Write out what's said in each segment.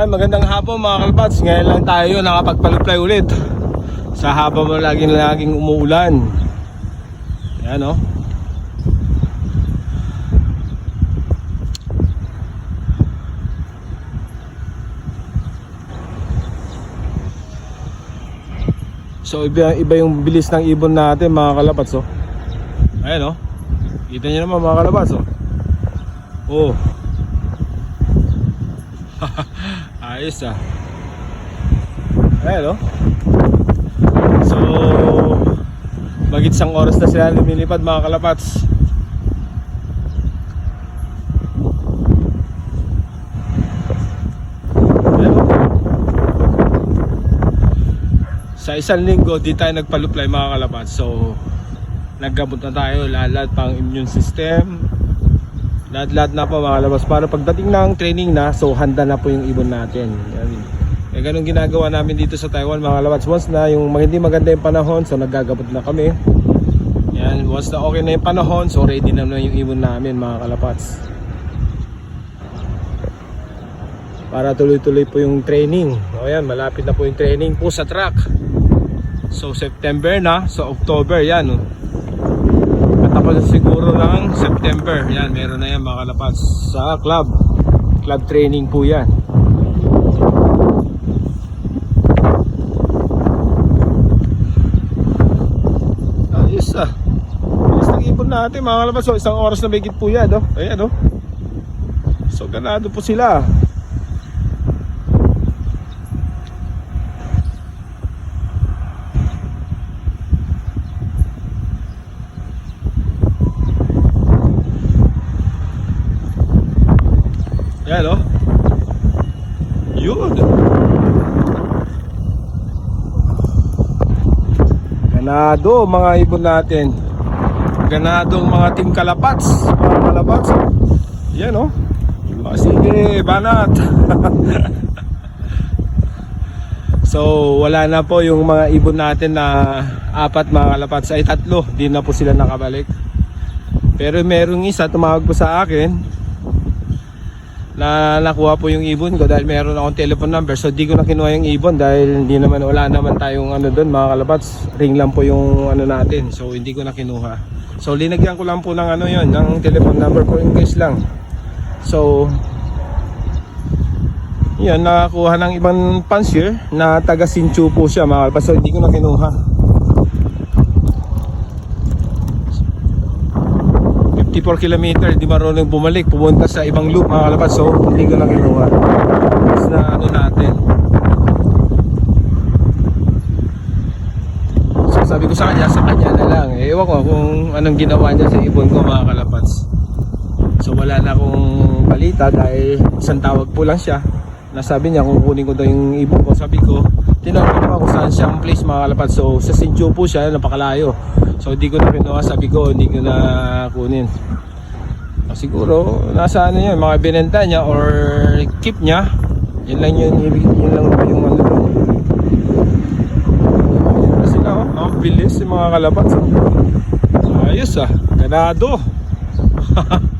Magandang hapon mga kalpats. Ngayon lang tayo nakapagpaluplay ulit. Sa haba mo laging laging umuulan. Yan oh. So iba, iba yung bilis ng ibon natin mga kalapats oh. Ayan oh. Kita niyo naman mga kalapats oh. Oh. Ayos ah. Ayan oh. So, magit isang oras na sila lumilipad mga kalapats. Oh. Sa isang linggo, di tayo nagpaluplay mga kalapats. So, naggamot na tayo, lahat pang immune system, lahat-lahat na po mga para pagdating ng training na so handa na po yung ibon natin. Yan. Eh, ganun ginagawa namin dito sa Taiwan mga kalabas once na yung hindi maganda yung panahon so naggagabot na kami. Yan. Once na okay na yung panahon so ready na na yung ibon namin mga kalapats. Para tuloy-tuloy po yung training. O yan. Malapit na po yung training po sa track. So September na. So October. Yan. Katapos siguro ng September. Yan, meron na yan mga kalapas sa club. Club training po yan. Ayos ah. Bilis ng ibon natin mga kalapas. So, isang oras na megit po yan. Oh. Ayan oh. So, ganado po sila. Yan oh. Yun. Ganado mga ibon natin. Ganado ang mga team kalapats. Mga kalapats. Yan oh. oh sige, banat. so, wala na po yung mga ibon natin na apat mga kalapats. Ay tatlo. Di na po sila nakabalik. Pero merong isa tumawag po sa akin na nakuha po yung ibon ko dahil meron akong telephone number. So di ko na kinuha yung ibon dahil hindi naman wala naman tayong ano doon mga kalabats ring lang po yung ano natin. So hindi ko na kinuha. So linagyan ko lang po ng ano yon ng telephone number ko in case lang. So yan nakakuha ng ibang pansier na taga Sinchu po siya mga kalabats so hindi ko na kinuha 54 kilometer, di marunong bumalik, pumunta sa ibang loop mga kalabas, so hindi ko na kinuha. Tapos na ano natin. So sabi ko sa kanya, sa kanya na lang. Eh, ewan ko kung anong ginawa niya sa ibon ko mga kalapats. So wala na akong balita dahil isang tawag po lang siya. Nasabi niya kung kunin ko daw yung ibon ko. Sabi ko, tinawag ko kung saan siyang place mga kalapats. So sa Sinjo po siya, napakalayo. So hindi ko na kinuha, sabi ko hindi ko na kunin. O, siguro nasa ano yun, mga binenta niya or keep niya. Yun lang yun, yun lang yung ano sila oh, ang bilis yung mga kalapats. Oh. Ayos ah, ganado.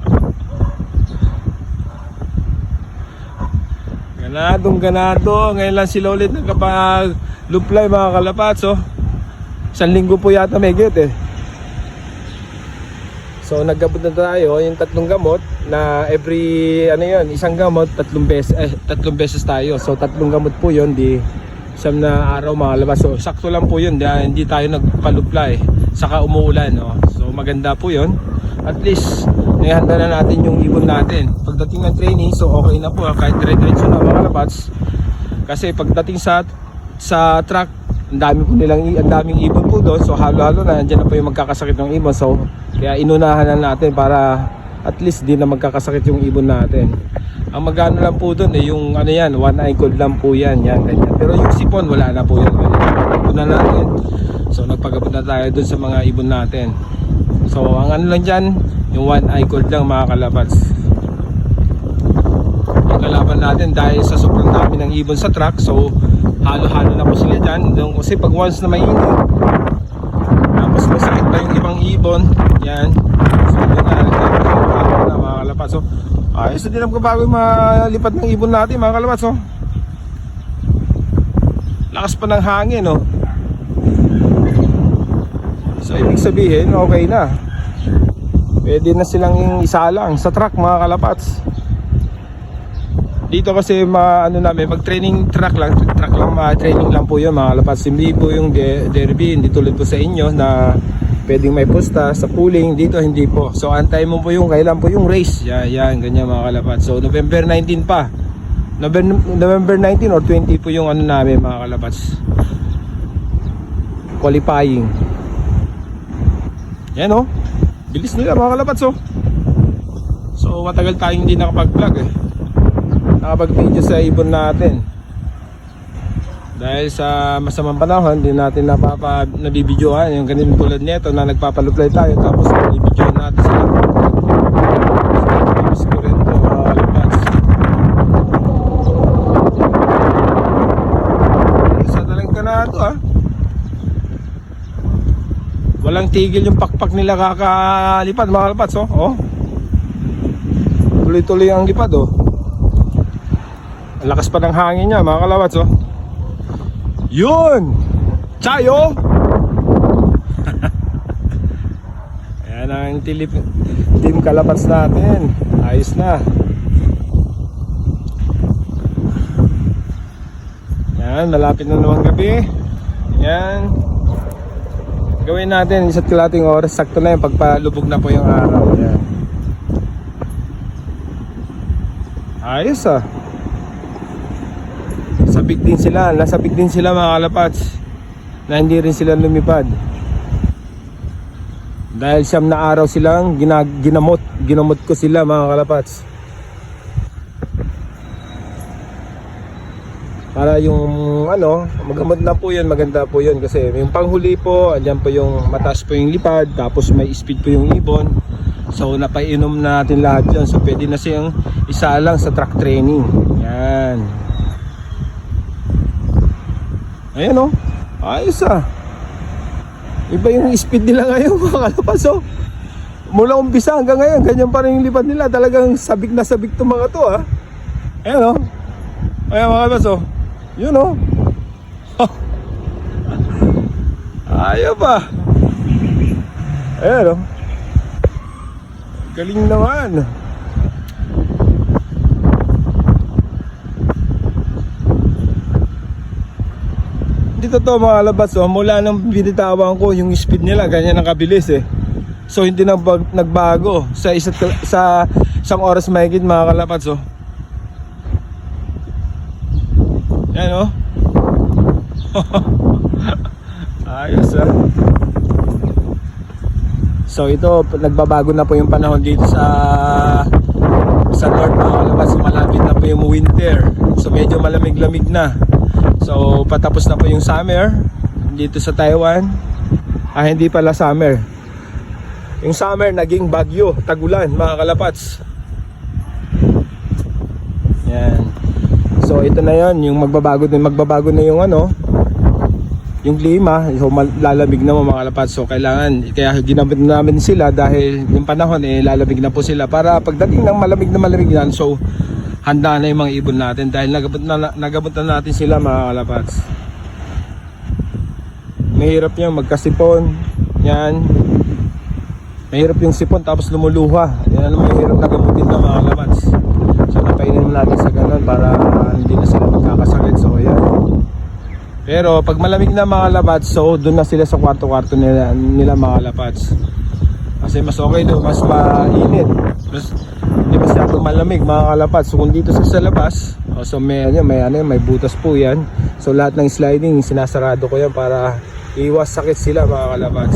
Ganadong ganado. Ngayon lang sila ulit nagkapag luplay mga kalapats oh. Isang linggo po yata may eh. So naggabot na tayo yung tatlong gamot na every ano yun, isang gamot tatlong beses eh, tatlong beses tayo. So tatlong gamot po yun di siyam na araw makalabas. So sakto lang po yun, dahil hindi tayo nagpaluplay saka umuulan no. So maganda po yun. At least naihanda na natin yung ibon natin. Pagdating ng training, so okay na po. Kahit dire-diretso na mga labats. Kasi pagdating sa sa track ang dami po nilang ang daming ibon po doon. So halo-halo na nandiyan na po yung magkakasakit ng ibon. So kaya inunahan na natin para at least di na magkakasakit yung ibon natin. Ang magano lang po doon eh yung ano yan one eye cold lang po yan. Yan ganyan. Pero yung sipon wala na po yan ito na natin. So nagpagabot na tayo doon sa mga ibon natin so ang ano lang dyan yung one eye cold lang mga kalabats yung kalaban natin dahil sa sobrang dami ng ibon sa truck so halo-halo na po sila dyan. Kasi pag once na mainit tapos masakit pa yung ibang ibon yan. So doon na halo na mga kalapas so ayos na din ang bago malipat ng ibon natin mga kalapas so Lakas pa ng hangin, no? So, ibig sabihin, okay na. Pwede na silang isalang sa truck, mga kalapats. Dito kasi ma ano namin mag training track lang. Track lang ma training lang po yun mga kalapats. Hindi po yung de- derby hindi tulad po sa inyo na pwedeng may pusta sa pooling. Dito hindi po. So antay mo po yung kailan po yung race. Yan, yan ganyan mga kalapats. So November 19 pa. November, November 19 or 20 po yung ano namin mga kalapats. Qualifying. Yan oh bilis nila mga kalapats oh. So matagal tayong hindi nakapag vlog eh. Nakapag-video sa ibon natin. Dahil sa masamang panahon hindi natin napapa nabibidyohan yung ganun tulad nito na nagpapaluplay tayo tapos nabibidyohan natin sila Miss ko rin to mga kalapats isa talang ka na ito ah walang tigil yung pakpak nila kakalipad mga kalapats oh, oh. tuloy-tuloy ang lipad oh ang lakas pa ng hangin niya mga kalawats oh. Yun! Chayo! Ayan ang tilip, team kalapats natin. Ayos na. Yan, malapit na naman gabi. Yan. Gawin natin isa't kalating oras. Sakto na yung pagpalubog na po yung araw. Yan. Ayos ah sabik din sila, nasabik din sila mga kalapats na hindi rin sila lumipad dahil siyam na araw silang ginag ginamot ginamot ko sila mga kalapats para yung ano magamot na po yun maganda po yun kasi yung panghuli po andyan po yung mataas po yung lipad tapos may speed po yung ibon so napainom natin lahat yun so pwede na siyang isa lang sa track training yan Ayan. Oh. Ayos ah. Iba yung speed nila ngayon mga kalapas oh. Mula umpisa hanggang ngayon, ganyan pa rin yung lipad nila. Talagang sabik na sabik itong mga to ah. Ayan. Oh. Ayan mga kalapas oh. Yun o. Oh. Ayaw pa. Ayan. Oh. Galing naman. dito to mga labas oh, mula nang binitawan ko yung speed nila ganyan ang kabilis eh so hindi na bag, nagbago sa isa't, sa isang oras mahigit mga kalapats oh yan oh ayos ah so ito nagbabago na po yung panahon dito sa sa north mga kalapats malapit na po yung winter so medyo malamig-lamig na So patapos na po yung summer dito sa Taiwan. Ah hindi pala summer. Yung summer naging bagyo, tagulan mga kalapats. Yan. Ito na 'yon, yung magbabago din magbabago na yung ano, yung klima, so lalamig na mga kalapats. So kailangan kaya ginamit namin sila dahil yung panahon eh lalamig na po sila. Para pagdating ng malamig na malamig yan. So handa na yung mga ibon natin. Dahil nagabot na, nagabot na natin sila mga kalapats mahirap yan magkasipon yan. Mahirap yung sipon tapos lumuluha. Yan ang mahirap nagabutin na mga kalapats so napainom natin sa ganun para hindi na sila magkakasakit so yan pero pag malamig na mga kalapats so doon na sila sa kwarto-kwarto nila, nila mga kalapats kasi mas okay doon mas mainit. Mas hindi masyado malamig mga kalapat so kung dito sa, sa labas oh, so may, ano, may, ano, may butas po yan. So lahat ng sliding sinasarado ko yan para iwas sakit sila mga kalapat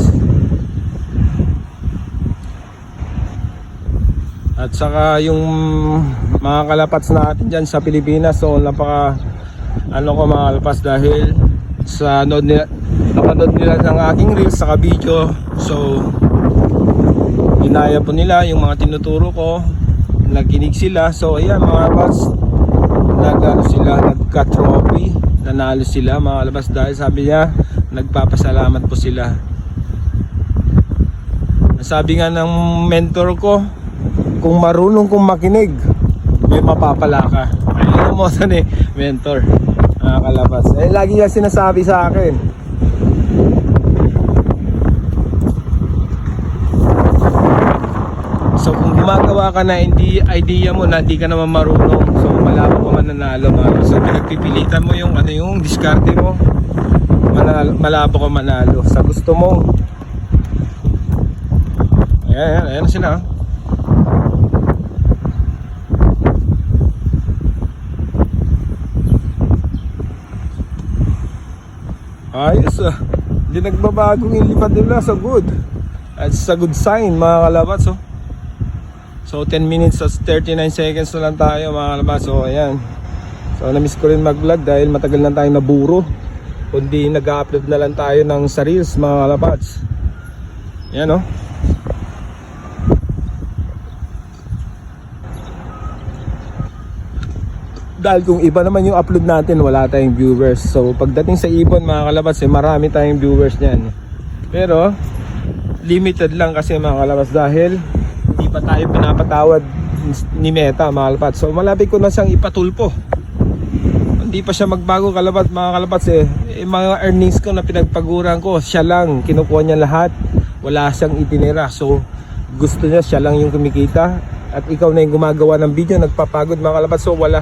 at saka yung mga kalapats natin dyan sa Pilipinas so napaka ano ko mga kalapas dahil sa nod nila napanood nila ng aking reels saka video so ginaya po nila yung mga tinuturo ko. Naginig sila. So ayan mga labas nag sila nagka trophy nanalo sila mga labas dahil sabi niya nagpapasalamat po sila. Sabi nga ng mentor ko kung marunong kong makinig may mapapala ka ayun mo ni mentor Nakakalabas. Eh, lagi niya sinasabi sa akin. So kung gumagawa ka na hindi idea mo na hindi ka naman marunong, so malabo ka mananalo man. So pinagpipilitan mo yung ano yung diskarte mo. Manalo, malabo ka manalo sa gusto mo. Ayan, ayan, ayan sila. Ayos ah. Hindi nagbabagong yung lipad nila. So good. That's a good sign mga kalabats oh. So 10 minutes at 39 seconds na lang tayo mga kalabats. So ayan. So na-miss ko rin mag-vlog dahil matagal na tayong naburo. Kundi nag-upload na lang tayo ng sa reels mga kalabats. Ayan oh. Dahil kung iba naman yung upload natin wala tayong viewers. So pagdating sa ibon mga kalabas eh, marami tayong viewers niyan. Pero limited lang kasi mga kalabas dahil hindi pa tayo pinapatawad ni Meta mga kalabas. So malapit ko na siyang ipatulpo. Hindi pa siya magbago kalabat mga kalabats eh. eh mga earnings ko na pinagpaguran ko siya lang. Kinukuha niya lahat. Wala siyang itinira. So gusto niya siya lang yung kumikita. At ikaw na yung gumagawa ng video nagpapagod mga kalabats so wala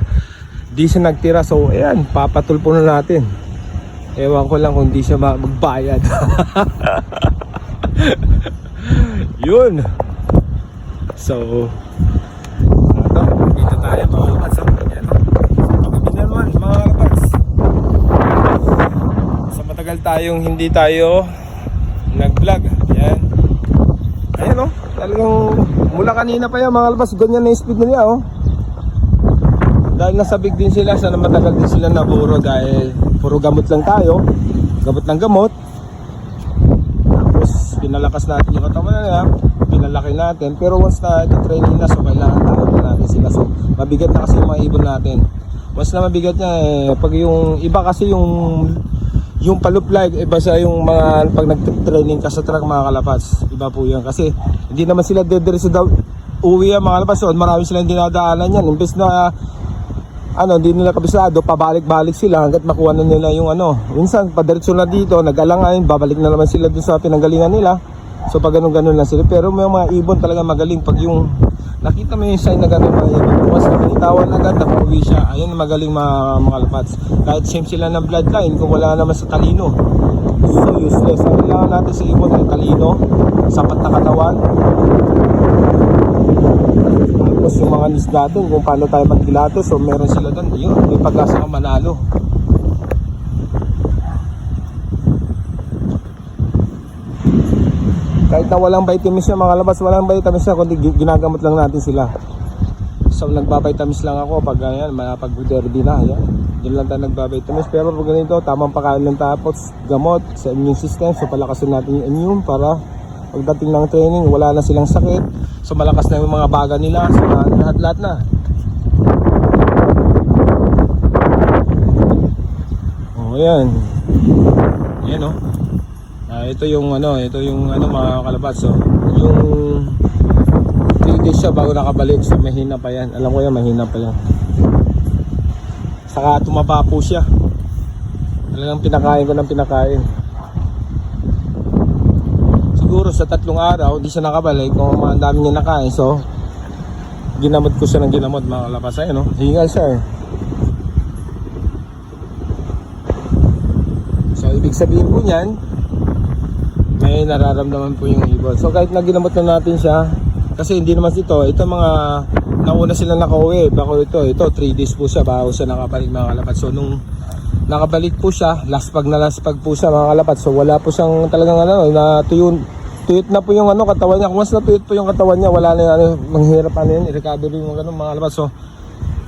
di siya nagtira so ayan papatulpo na natin. Ewan ko lang kung di siya ma- magbayad. Yun. So ano dito tayo mga na naman mga kalabats sa matagal tayong hindi tayo nag vlog ayan. Ayan oh talagang mula kanina pa yan mga kalabats ganyan na yung speed na niya oh dahil nasabig din sila sana matagal din sila naburo dahil puro gamot lang tayo. Gamot ng gamot. Tapos pinalakas natin yung katawan nila pinalaki natin. Pero once na training na so kailangan tawag na natin sila. So mabigat na kasi yung mga ibon natin. Once na mabigat niya eh pag yung iba kasi yung yung paluplay iba sa yung mga pag nag-training ka sa truck mga kalapats iba po yan kasi hindi naman sila dediretso daw uwi yan mga kalapats so marami silang dinadaanan yan. Imbes na ano, hindi nila kabisado, pabalik-balik sila hanggat makuha na nila yung ano. Minsan, padiretso na dito, nag-alangayin, babalik na naman sila dun sa pinanggalingan nila. So, pag ganun-ganun lang sila. Pero may mga ibon talaga magaling pag yung nakita mo yung sign na ganun mga ibon. Once na binitawan agad, nakauwi siya. Ayun, magaling mga, mga kalapats. Kahit same sila ng bloodline, kung wala naman sa talino. So, useless. Ang kailangan natin sa ibon ay talino, sapat na katawan, tapos yung mga news natin kung paano tayo magkilato so meron sila doon yun may pag-asa manalo. Kahit na walang vitamins yung mga labas walang vitamins na kundi gi- ginagamot lang natin sila. So nagbabitamins lang ako pag ayan pag derby na ayan. Yun lang tayo nagbabitamins. Pero pag ganito tamang pagkain lang tapos gamot sa immune system. So palakasin natin yung immune para pagdating ng training wala na silang sakit so malakas na yung mga baga nila so lahat lahat na oh yan yan oh Ah, ito yung ano, ito yung ano mga kalabas so yung 3 days siya bago nakabalik so mahina pa yan. Alam ko yan mahina pa yan. Saka tumaba po siya. Talagang pinakain ko ng pinakain. Sa tatlong araw hindi siya nakabalik kung ang dami niya nakain so ginamot ko siya ng ginamot mga kalabas ayun no. Hingal siya eh. So ibig sabihin po niyan may nararamdaman po yung ibon. So kahit na ginamot na natin siya, kasi hindi naman ito, ito mga nauna sila nakauwi, bako ito, ito 3 days po siya bago siya nakabalik mga kalapat. So nung nakabalik po siya, last pag na last pag po siya mga kalapat. So wala po siyang talagang ano, na tuyun, tuyot na po yung ano katawan niya. Kung mas natuyot po yung katawan niya, wala na yung ano, manghirap ano yun, i-recovery yung ganun mga kalapat. So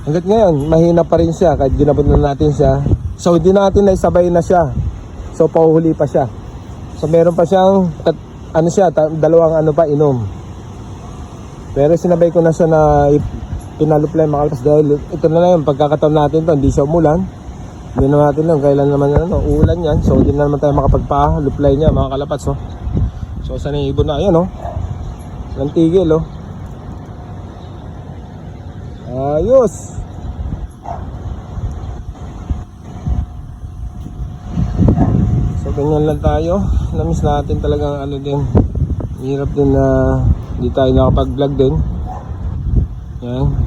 hanggat ngayon, mahina pa rin siya kahit ginabot na natin siya. So hindi natin na isabay na siya. So pauhuli pa siya. So meron pa siyang tat, ano siya, ta, dalawang ano pa inom. Pero sinabay ko na siya na pinaluplay mga kalpas dahil ito na lang yung pagkakataon natin to, hindi siya umulan. Hindi naman natin lang kailan naman ano, uulan yan. So hindi na naman tayo makapagpa-luplay niya mga kalapats. So, So sa na ibon na ayan oh. Nang tigil oh. Ayos. So ganyan lang tayo. Namiss natin talagang ano din. Hirap din na uh, hindi tayo nakapag-vlog din. Yan.